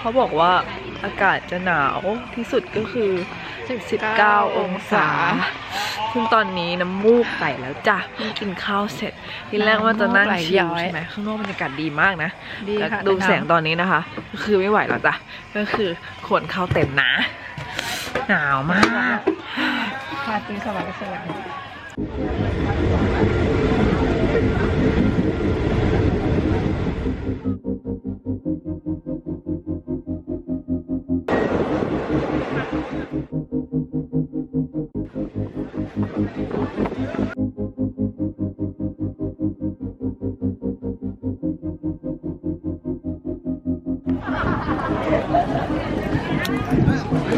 เขาบอกว่าอากาศจะหนาวที่สุดก็คือ 19 องศา ซึ่งตอนนี้น้ำมูกไหลแล้วจ้ะเพิ่งกินข้าวเสร็จ ทีแรกว่าจะนั่งชิลใช่ไหมข้างนอกบรรยากาศดีมากนะดีแล้วค่ะดูแสงตอนนี้นะคะก็คือไม่ไหวแล้วจ้ะ ก็คือขวนเข้าเต็มนะ หนาวมากพาตีสว่างสว่าง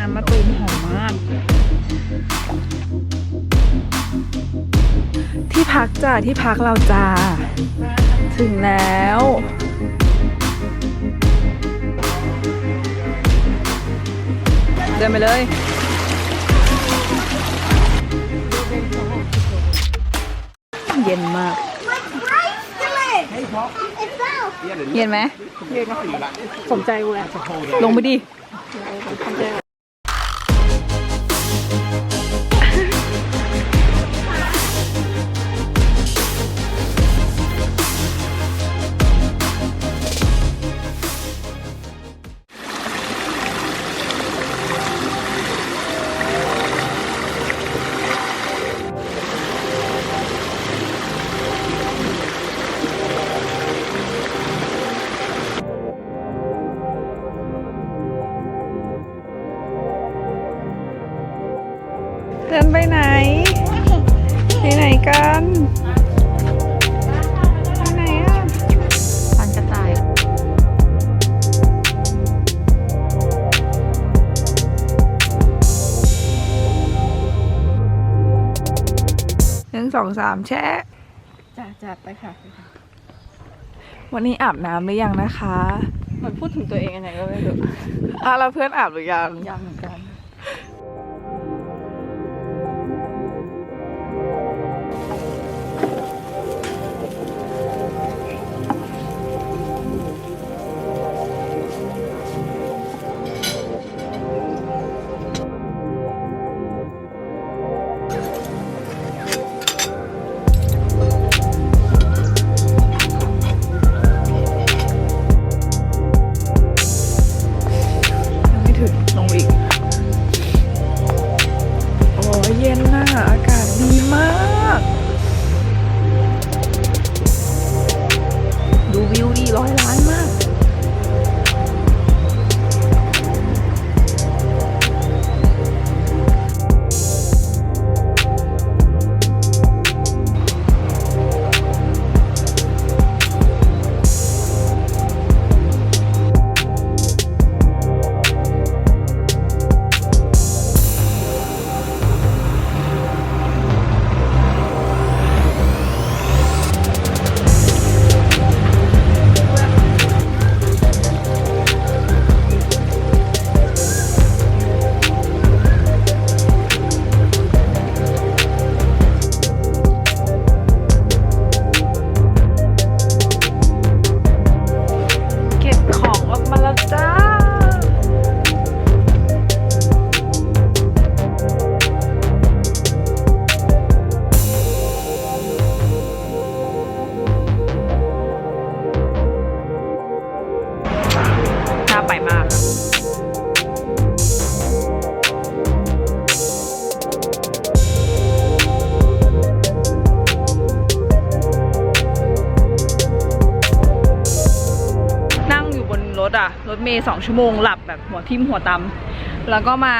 น้ำมะตูมหอมมาก ที่พักจ้าที่พักเราจ้า ถึงแล้วเดินไปเลย เย็นมาก เย็นไหมสมใจกูแหละลงไปดิ ไปไหนกันไปไหนอะปันกระต่ายหนึ่งสองสามแชะจ้าจ้าไปค่ะ วันนี้อาบน้ำหรือยังนะคะ เหมือนพูดถึงตัวเองยังไงก็ไม่รู้อะแล้วเพื่อนอาบหรือยัง ยังเหมือนกัน เมย์สองชั่วโมงหลับแบบหัวทิ่มหัวตำแล้วก็มา